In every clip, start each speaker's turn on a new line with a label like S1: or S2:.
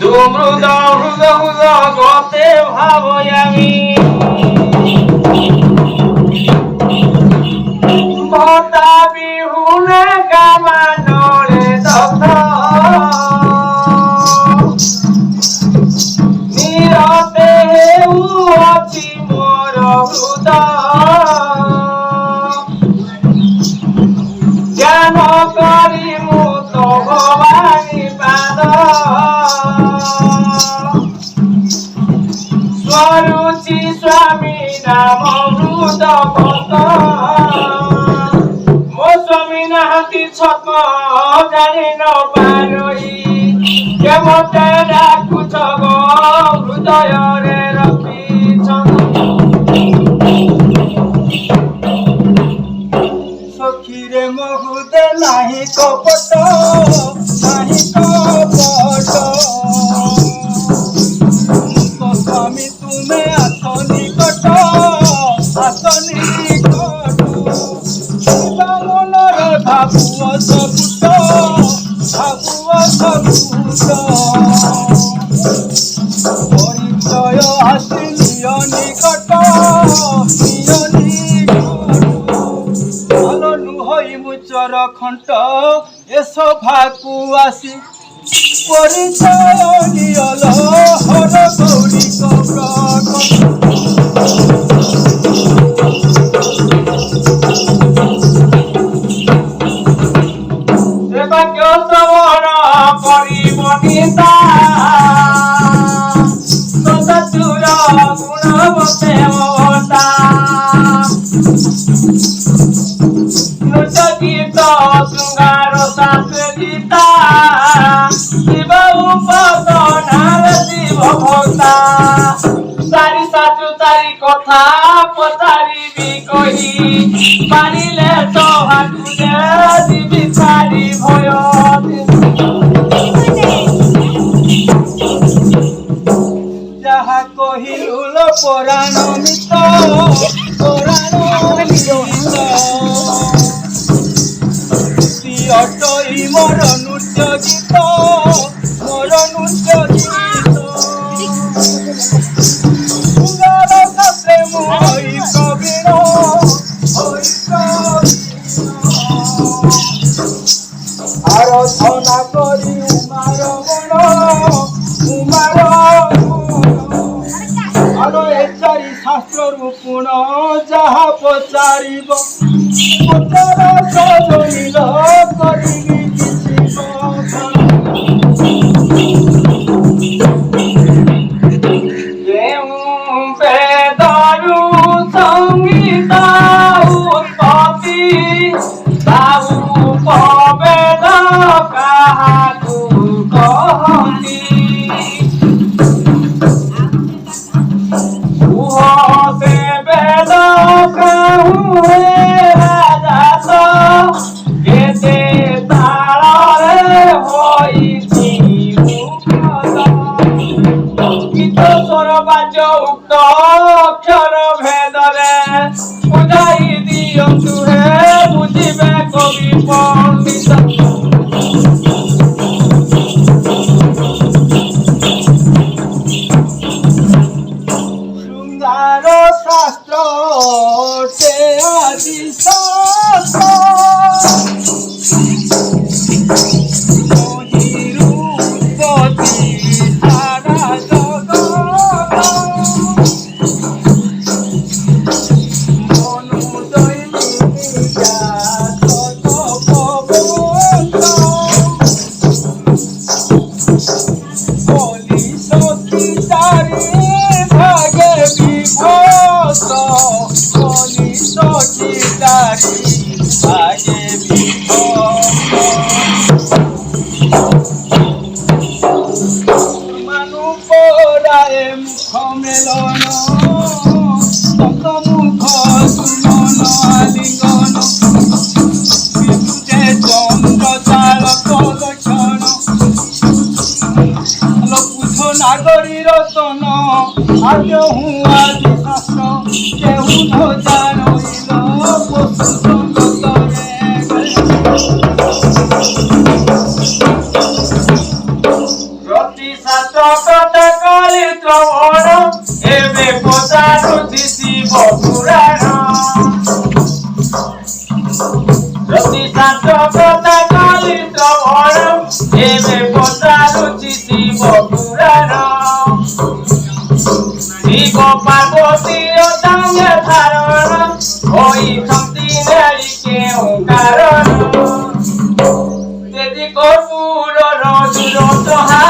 S1: দুমরুদা মৃদা মৃদা গতে ভাবো স্বামী নাম রুদ পত মো স্বামী নাহাতি ছক জানি ন পারই। কে মতে ডাকুছ গো হৃদয়রে রখিছ
S2: সখীরে মহুদে নাহি কপট নাহি কপট। এসো ভাকু আসি। পরিচয় নিয়ল হর গৌরী
S1: গৌর গীতা শিব উপতনার শিব ভক্তা তারি সাচু তারি কথা পচারিবি কহি পারিলে তো হাটুলে দিবি তারি ভয়
S2: যাহা কহিলুল পুরাণ মিত মানু পরায় মুখ মেলন
S1: রুচিতি বপুরার শিব
S2: পার্বতীর সঙ্গে ধারণ ওই শক্তি নারী কেউ কারণ যদি কর্পূর রজুর তোহার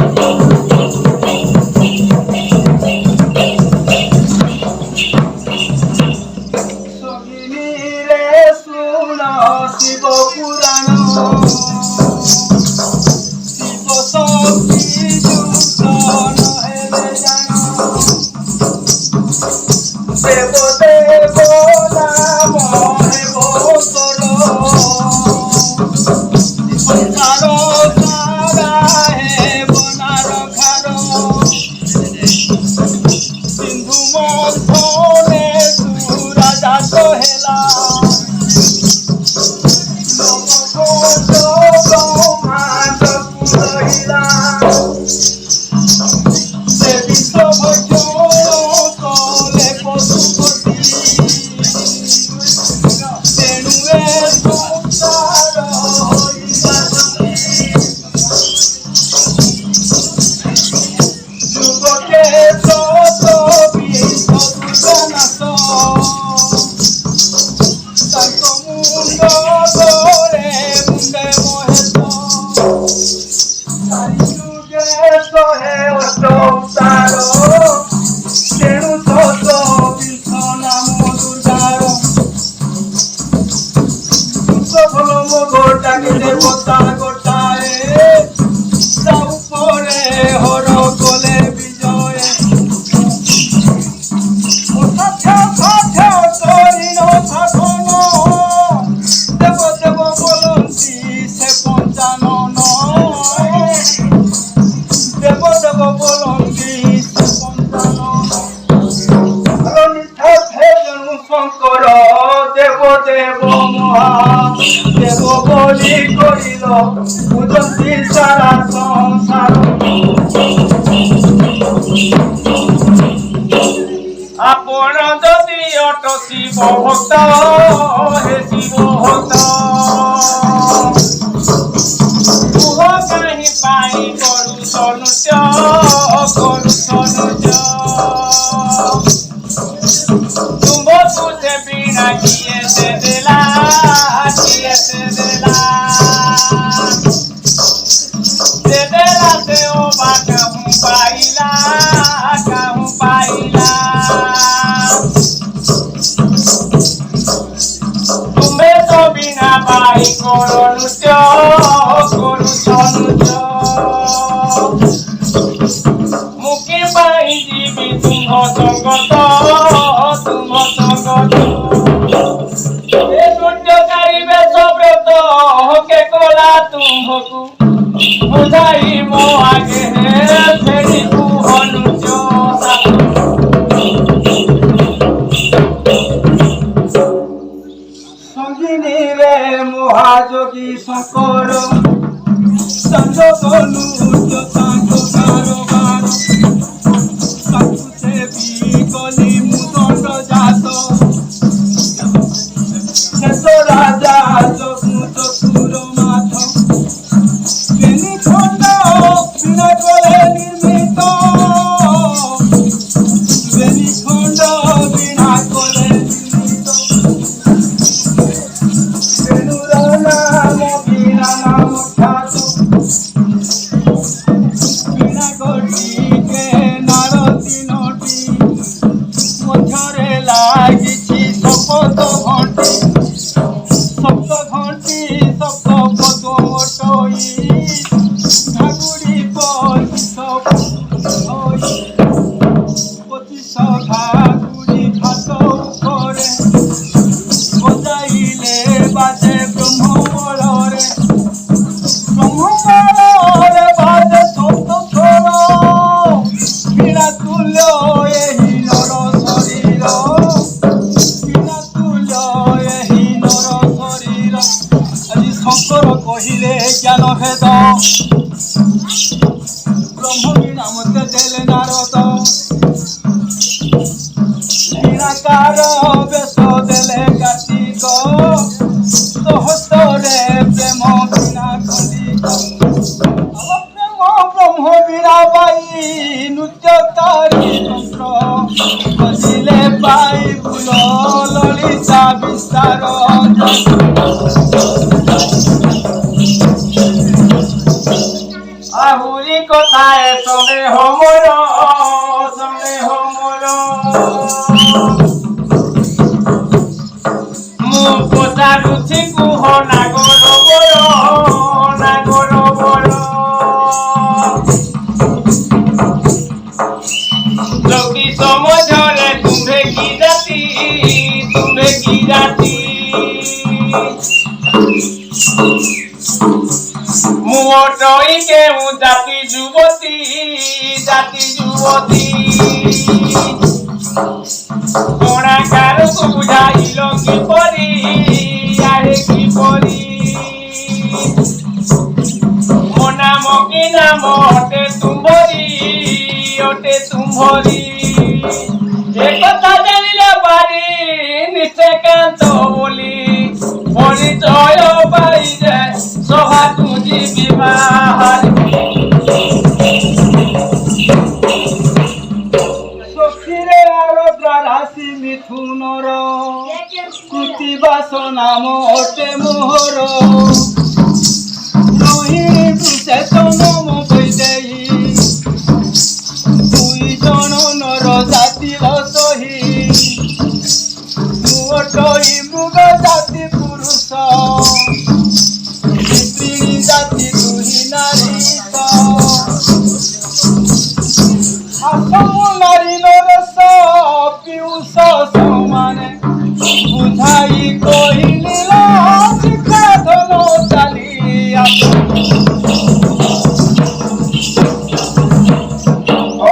S2: সোহেলা గుడ్డ కింద కొత్త হয়েছিল হতা तुमको बुझाई मोआ के फेरी শঙ্কর কহিলে জ্ঞান হেদ ব্রহ্মী নাম
S1: দেলে নারদ কেউ জাতি যুবতী জাতি যুবতী। কোনা কারুকু বুঝাইল কি পরি, আরে কি পরি? মোনা মকি নাম অটে তুম্বরি অটে তুম্বরি নামতে মোহর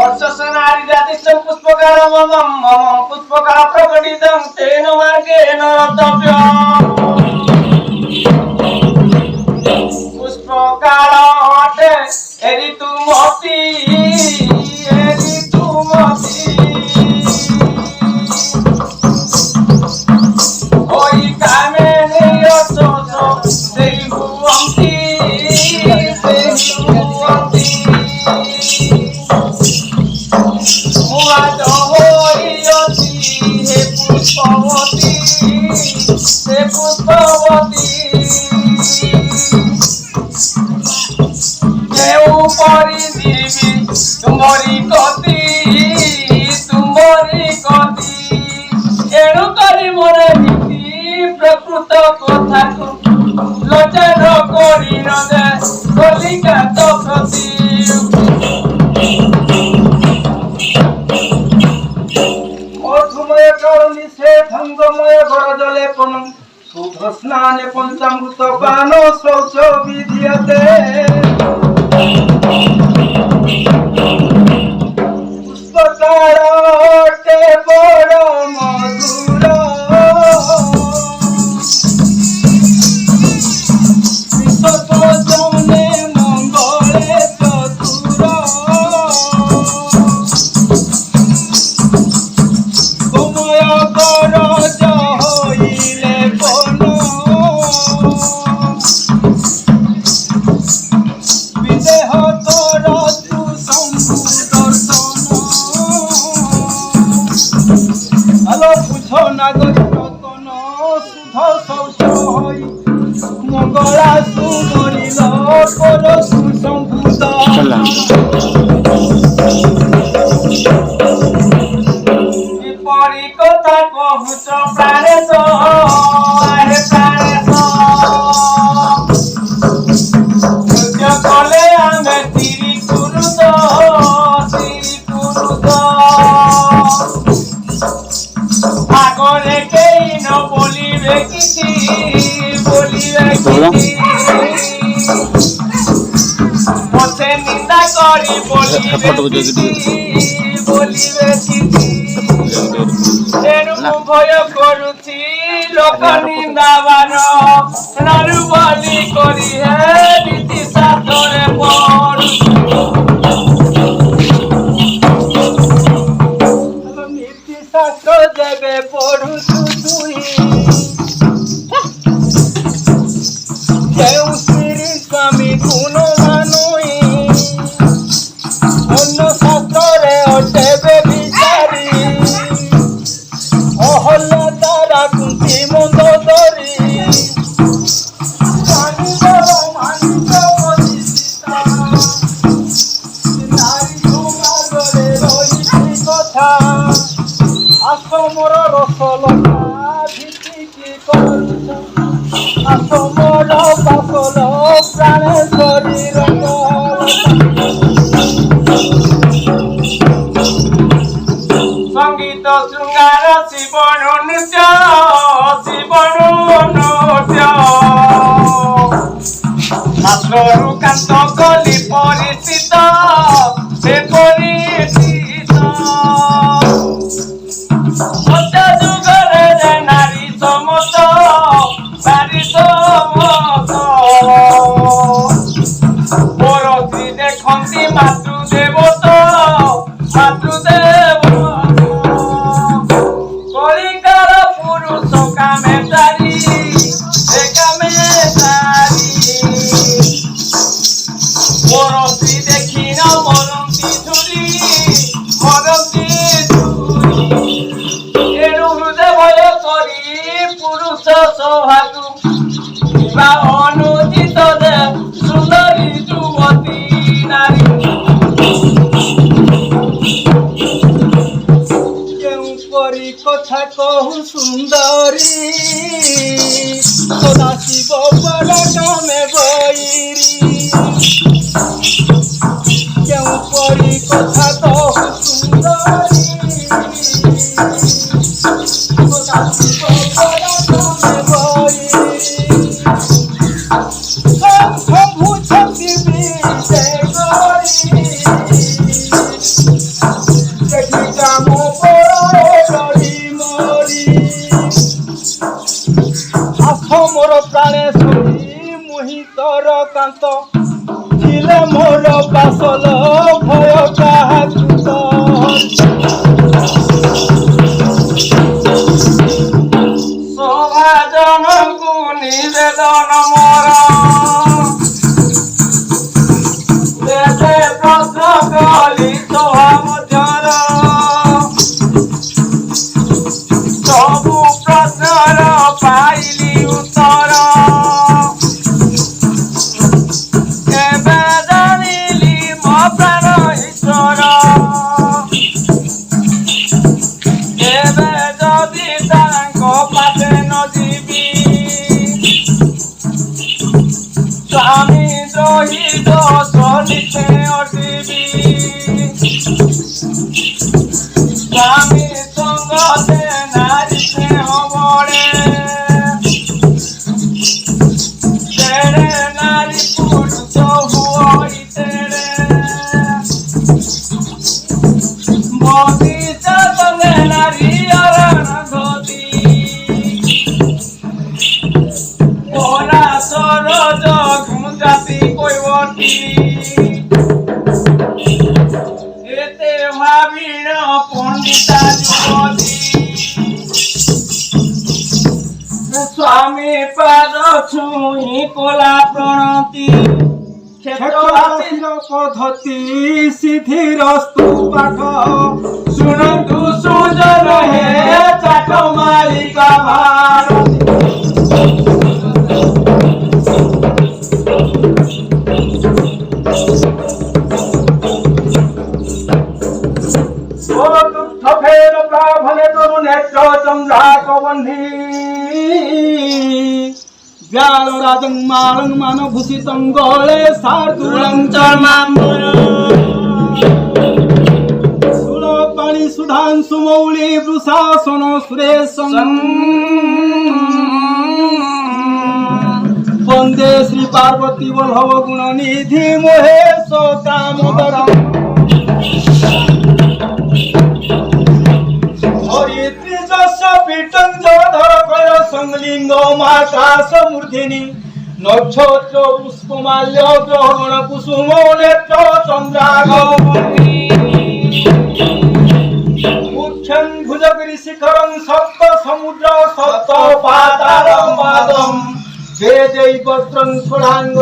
S1: Όσο σαν αριθμό που σπουδάζω, μου σπουδάζω, μου σπουδάζω, μου.
S3: ফটো
S1: ତେଣୁ ଭୟ କରୁଛି ଲୋକ ନିନ୍ଦାବାନ ନାରୁ ବାଲି କରି ହେ
S2: সীতা হে পরি
S1: সীতা সত্য যুগরে যে নারী সমত নারী সমত মাত্র কলা প্রণতি
S2: পদ্ধতি সিধির পাঠ।
S1: শুণন্তু সুজন হে চাট মালিকা
S2: তরুণেত্র চন্দ্রা কবন্ধী। सङ मानो खुसी सङ्गले सार तुलङ चर्मा सुलो पानी सुधान सुमौली वृषा सोनो सुरेश सङ बन्दे श्री पार्वती बल हव गुण निधि मोहे सो काम दर सङ्गलिङ्गो माता समृद्धिनी নক্ষত্র পুষ্পমাল্য গ্রহণ কুসুম নেত্র চন্দ্রাগমনী মুখ্যং ভুজগিরি শিখরং সপ্ত সমুদ্র সপ্ত পাতালম পাদম। বেদৈ পত্রং ষোড়াঙ্গ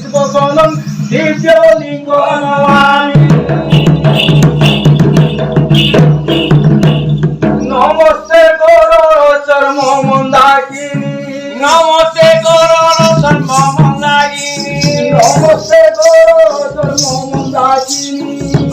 S2: শিবসনম, দিব্য লিঙ্গ নমস্তে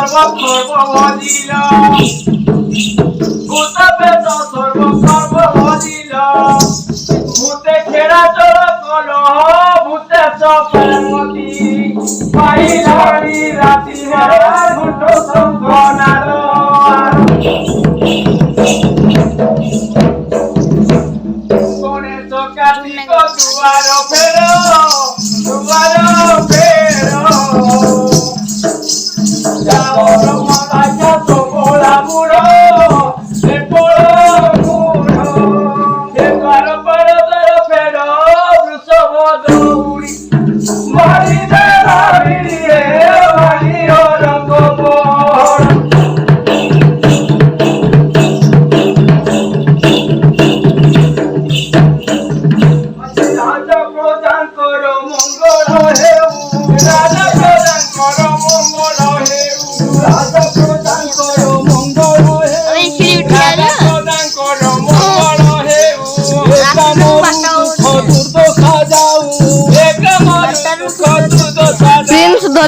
S1: প্রেত সর্ব সর্ব ভজিল ভূত প্রেত সর্ব সর্ব ভজিল ভূতে খেরা চল কল ভূতে চপমতি পাইলারি রাতি ঘুট শঙ্কনাদ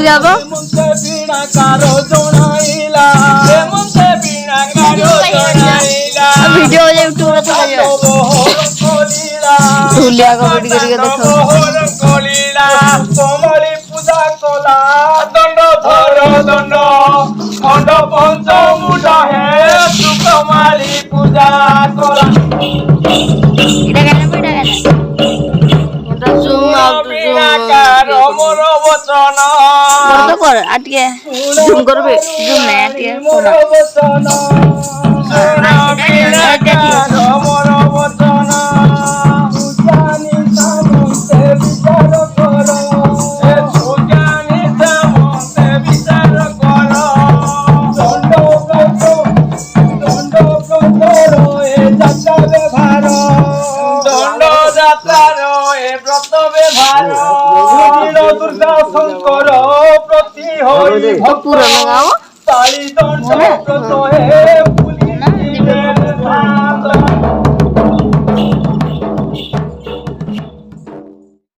S3: যাব? ভিডিও ইউটিউবে থেকে যাবে ধুলিয়া কমেডি করিকে দেখো।
S2: কমলি পূজা কলা
S1: দণ্ড ধর দণ্ড। খণ্ড পঞ্চমুণ্ড হে সুকমালী পূজা করা
S3: এটা কেন? এটা কেন? জুম আউট জুম করবে?